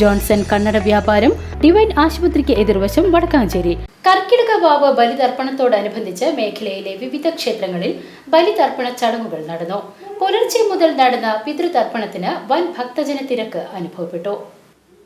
Johnson കണ്ണട വ്യാപാരം divine ആശുപത്രിക്ക് എതിർവശം വടക്കാഞ്ചേരി. കർക്കിടക വാവ് ബലിതർപ്പണത്തോടനുബന്ധിച്ച് മേഖലയിലെ വിവിധ ക്ഷേത്രങ്ങളിൽ ബലിതർപ്പണ ചടങ്ങുകൾ നടന്നു. പുലർച്ചെ മുതൽ നടന്ന പിതൃതർപ്പണത്തിന് വൻ ഭക്തജന തിരക്ക് അനുഭവപ്പെട്ടു.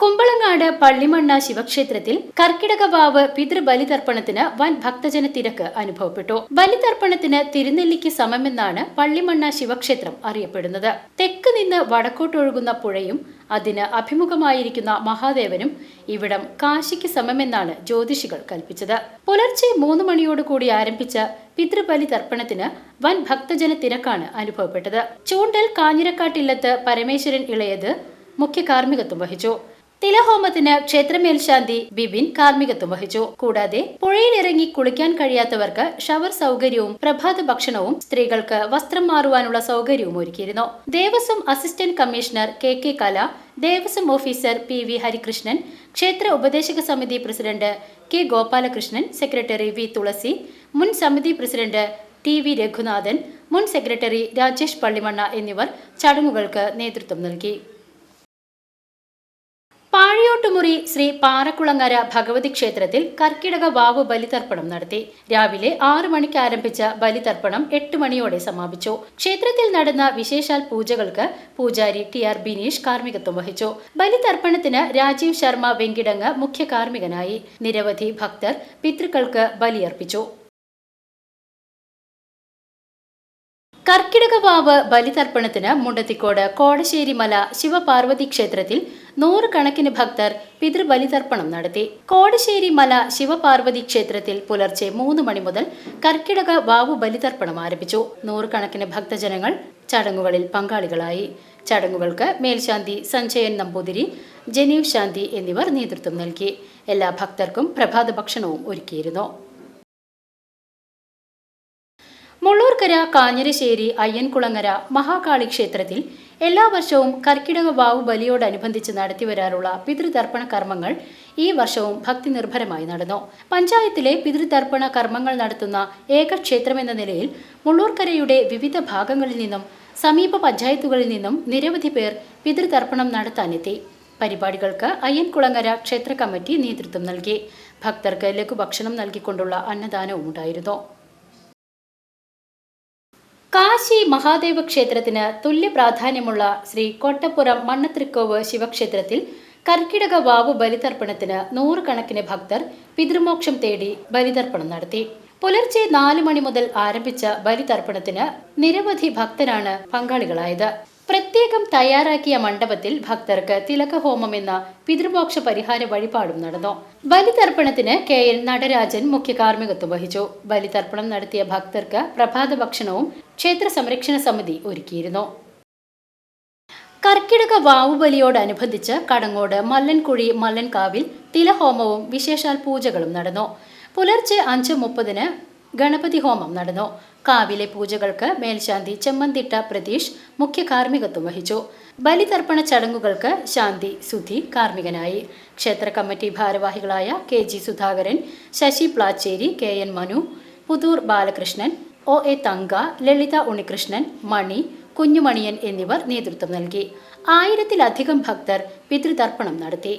കുമ്പളങ്ങാട് പള്ളിമണ്ണ ശിവക്ഷേത്രത്തിൽ കർക്കിടക വാവ് പിതൃബലിതർപ്പണത്തിന് വൻ ഭക്തജന തിരക്ക് അനുഭവപ്പെട്ടു. ബലിതർപ്പണത്തിന് തിരുനെല്ലിക്ക് സമമെന്നാണ് പള്ളിമണ്ണ ശിവക്ഷേത്രം അറിയപ്പെടുന്നത്. തെക്ക് നിന്ന് വടക്കോട്ടൊഴുകുന്ന പുഴയും അതിന് അഭിമുഖമായിരിക്കുന്ന മഹാദേവനും ഇവിടം കാശിക്ക് സമമെന്നാണ് ജ്യോതിഷികൾ കൽപ്പിച്ചത്. പുലർച്ചെ മൂന്ന് മണിയോടുകൂടി ആരംഭിച്ച പിതൃബലി തർപ്പണത്തിന് വൻ ഭക്തജന തിരക്കാണ് അനുഭവപ്പെട്ടത്. ചൂണ്ടൽ കാഞ്ഞിരക്കാട്ടില്ലത്ത് പരമേശ്വരൻ ഇളയത് മുഖ്യ കാർമ്മികത്വം വഹിച്ചു. തിലഹോമത്തിന് ക്ഷേത്രമേൽശാന്തി ബിബിൻ കാർമ്മികത്വം വഹിച്ചു. കൂടാതെ പുഴയിലിറങ്ങി കുളിക്കാൻ കഴിയാത്തവർക്ക് ഷവർ സൗകര്യവും പ്രഭാത ഭക്ഷണവും സ്ത്രീകൾക്ക് വസ്ത്രം മാറുവാനുള്ള സൗകര്യവും ഒരുക്കിയിരുന്നു. Devaswom assistant commissioner K K Kala Devaswom officer P V Harikrishnan ക്ഷേത്ര ഉപദേശക സമിതി president K Gopalakrishnan secretary V Thulasi മുൻ സമിതി പ്രസിഡന്റ് ടി വി രഘുനാഥൻ മുൻ സെക്രട്ടറി രാജേഷ് പള്ളിമണ്ണ എന്നിവർ ചടങ്ങുകൾക്ക് നേതൃത്വം നൽകി. പാഴിയോട്ടുമുറി ശ്രീ പാറക്കുളങ്ങര ഭഗവതി ക്ഷേത്രത്തിൽ കർക്കിടക വാവ് ബലിതർപ്പണം നടത്തി. രാവിലെ ആറു മണിക്ക് ആരംഭിച്ച ബലിതർപ്പണം എട്ട് മണിയോടെ സമാപിച്ചു. ക്ഷേത്രത്തിൽ നടന്ന വിശേഷാൽ പൂജകൾക്ക് പൂജാരി ടി ആർ ബിനീഷ് കാർമ്മികത്വം വഹിച്ചു. ബലിതർപ്പണത്തിന് രാജീവ് ശർമ്മ വെങ്കിടങ്ങ് മുഖ്യ കാർമ്മികനായി. നിരവധി ഭക്തർ പിതൃക്കൾക്ക് ബലിയർപ്പിച്ചു. കർക്കിടക വാവ് ബലിതർപ്പണത്തിന് മുണ്ടത്തിക്കോട് കോടശ്ശേരി മല ശിവപാർവതി ക്ഷേത്രത്തിൽ നൂറുകണക്കിന് ഭക്തർ പിതൃബലിതർപ്പണം നടത്തി. കോടശ്ശേരി മല ശിവപാർവതി ക്ഷേത്രത്തിൽ പുലർച്ചെ മൂന്ന് മണി മുതൽ കർക്കിടക വാവു ബലിതർപ്പണം ആരംഭിച്ചു. നൂറുകണക്കിന് ഭക്തജനങ്ങൾ ചടങ്ങുകളിൽ പങ്കാളികളായി. ചടങ്ങുകൾക്ക് മേൽശാന്തി സഞ്ജയൻ നമ്പൂതിരി ജനീവ് ശാന്തി എന്നിവർ നേതൃത്വം നൽകി. എല്ലാ ഭക്തർക്കും പ്രഭാത ഭക്ഷണവും ഒരുക്കിയിരുന്നു. മുള്ളൂർക്കര കാഞ്ഞിരശ്ശേരി അയ്യൻകുളങ്ങര മഹാകാളി ക്ഷേത്രത്തിൽ എല്ലാ വർഷവും കർക്കിടക വാവു ബലിയോടനുബന്ധിച്ച് നടത്തിവരാറുള്ള പിതൃതർപ്പണ കർമ്മങ്ങൾ ഈ വർഷവും ഭക്തി നിർഭരമായി നടന്നു. പഞ്ചായത്തിലെ പിതൃതർപ്പണ കർമ്മങ്ങൾ നടത്തുന്ന ഏക ക്ഷേത്രമെന്ന നിലയിൽ മുള്ളൂർക്കരയുടെ വിവിധ ഭാഗങ്ങളിൽ നിന്നും സമീപ പഞ്ചായത്തുകളിൽ നിന്നും നിരവധി പേർ പിതൃതർപ്പണം നടത്താനെത്തി. പരിപാടികൾക്ക് അയ്യൻകുളങ്ങര ക്ഷേത്ര കമ്മിറ്റി നേതൃത്വം നൽകി. ഭക്തർക്ക് ലഘുഭക്ഷണം നൽകിക്കൊണ്ടുള്ള അന്നദാനവും ഉണ്ടായിരുന്നു കാശി മഹാദേവ ക്ഷേത്രത്തിന് തുല്യ പ്രാധാന്യമുള്ള ശ്രീ കോട്ടപ്പുറം മണ്ണത്രിക്കോവ് ശിവക്ഷേത്രത്തിൽ കർക്കിടക വാവു ബലിതർപ്പണത്തിന് നൂറുകണക്കിന് ഭക്തർ പിതൃമോക്ഷം തേടി ബലിതർപ്പണം നടത്തി. പുലർച്ചെ നാലു മണി മുതൽ ആരംഭിച്ച ബലിതർപ്പണത്തിന് നിരവധി ഭക്തരാണ് പങ്കാളികളായത്. പ്രത്യേകം തയ്യാറാക്കിയ മണ്ഡപത്തിൽ ഭക്തർക്ക് തിലകഹോമം എന്ന പിതൃമോക്ഷ പരിഹാര വഴിപാടും നടന്നു. ബലിതർപ്പണത്തിന് കെ എൻ നടരാജൻ മുഖ്യ കാർമ്മികത്വം വഹിച്ചു. ബലിതർപ്പണം നടത്തിയ ഭക്തർക്ക് പ്രഭാത ഭക്ഷണവും ക്ഷേത്ര സംരക്ഷണ സമിതി ഒരുക്കിയിരുന്നു. കർക്കിടക വാവുബലിയോടനുബന്ധിച്ച് കടങ്ങോട് മല്ലൻകുഴി മല്ലൻകാവിൽ തിലഹോമവും വിശേഷാൽ പൂജകളും നടന്നു. പുലർച്ചെ അഞ്ച് മുപ്പതിന് ഗണപതി ഹോമം നടന്നു. കാവിലെ പൂജകൾക്ക് മേൽശാന്തി ചെമ്മന്തിട്ട പ്രതീഷ് മുഖ്യ കാർമ്മികത്വം വഹിച്ചു. ബലിതർപ്പണ ചടങ്ങുകൾക്ക് ശാന്തി സുധി കാർമ്മികനായി. ക്ഷേത്ര കമ്മിറ്റി ഭാരവാഹികളായ K G Sudhakaran Sasi Plachery K N Manu Puthur Balakrishnan O A Thanka Lalitha Unnikrishnan മണി കുഞ്ഞുമണിയൻ എന്നിവർ നേതൃത്വം നൽകി. ആയിരത്തിലധികം ഭക്തർ പിതൃതർപ്പണം നടത്തി.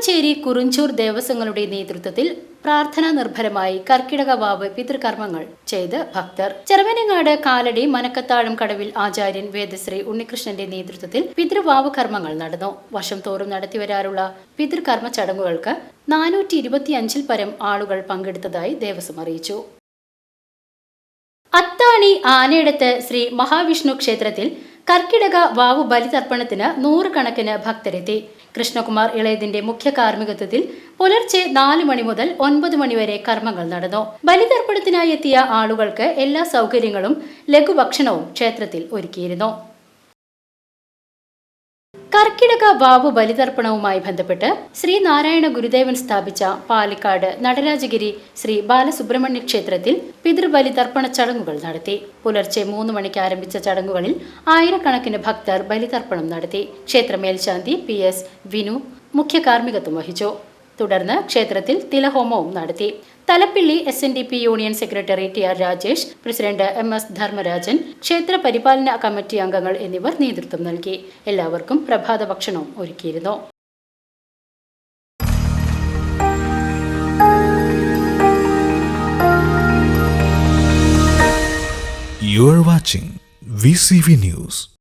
പാലാഞ്ചേരി കുറുഞ്ചൂർ ദേവസ്വങ്ങളുടെ നേതൃത്വത്തിൽ പ്രാർത്ഥനാ നിർഭരമായി കർക്കിടക വാവ് പിതൃകർമ്മങ്ങൾ ചെയ്ത് ഭക്തർ. ചെറുവനങ്ങാട് കാലടി മനക്കത്താഴം കടവിൽ ആചാര്യൻ വേദശ്രീ ഉണ്ണികൃഷ്ണന്റെ നേതൃത്വത്തിൽ പിതൃവാവ് കർമ്മങ്ങൾ നടന്നു. വർഷം തോറും നടത്തിവരാറുള്ള പിതൃകർമ്മ ചടങ്ങുകൾക്ക് നാനൂറ്റി ഇരുപത്തിയഞ്ചിൽ പരം ആളുകൾ പങ്കെടുത്തതായി ദേവസ്വം അറിയിച്ചു. അത്താണി ആനയിടത്ത് ശ്രീ മഹാവിഷ്ണു ക്ഷേത്രത്തിൽ കർക്കിടക വാവു ബലിതർപ്പണത്തിന് നൂറുകണക്കിന് ഭക്തരെത്തി. കൃഷ്ണകുമാർ ഇളയതിന്റെ മുഖ്യ കാർമ്മികത്വത്തിൽ പുലർച്ചെ നാല് മണി മുതൽ ഒൻപത് മണിവരെ കർമ്മങ്ങൾ നടന്നു. ബലിതർപ്പണത്തിനായി എത്തിയ ആളുകൾക്ക് എല്ലാ സൗകര്യങ്ങളും ലഘുഭക്ഷണവും ക്ഷേത്രത്തിൽ ഒരുക്കിയിരുന്നു. കർക്കിടക വാവ് ബലിതർപ്പണവുമായി ബന്ധപ്പെട്ട് ശ്രീ നാരായണ ഗുരുദേവൻ സ്ഥാപിച്ച പാലക്കാട് നടരാജഗിരി ശ്രീ ബാലസുബ്രഹ്മണ്യ ക്ഷേത്രത്തിൽ പിതൃബലിതർപ്പണ ചടങ്ങുകൾ നടത്തി. പുലർച്ചെ മൂന്ന് മണിക്ക് ആരംഭിച്ച ചടങ്ങുകളിൽ ആയിരക്കണക്കിന് ഭക്തർ ബലിതർപ്പണം നടത്തി. ക്ഷേത്ര മേൽശാന്തി പി എസ് വിനു മുഖ്യ കാർമ്മികത്വം വഹിച്ചു. തുടർന്ന് ക്ഷേത്രത്തിൽ തിലഹോമവും നടത്തി. Thalappilly S N D P union secretary T R Rajesh president M S Dharmarajan ക്ഷേത്ര പരിപാലന കമ്മിറ്റി അംഗങ്ങൾ എന്നിവർ നേതൃത്വം നൽകി എല്ലാവർക്കും പ്രഭാത ഭക്ഷണവും ഒരുക്കിയിരുന്നു You are watching VCV News.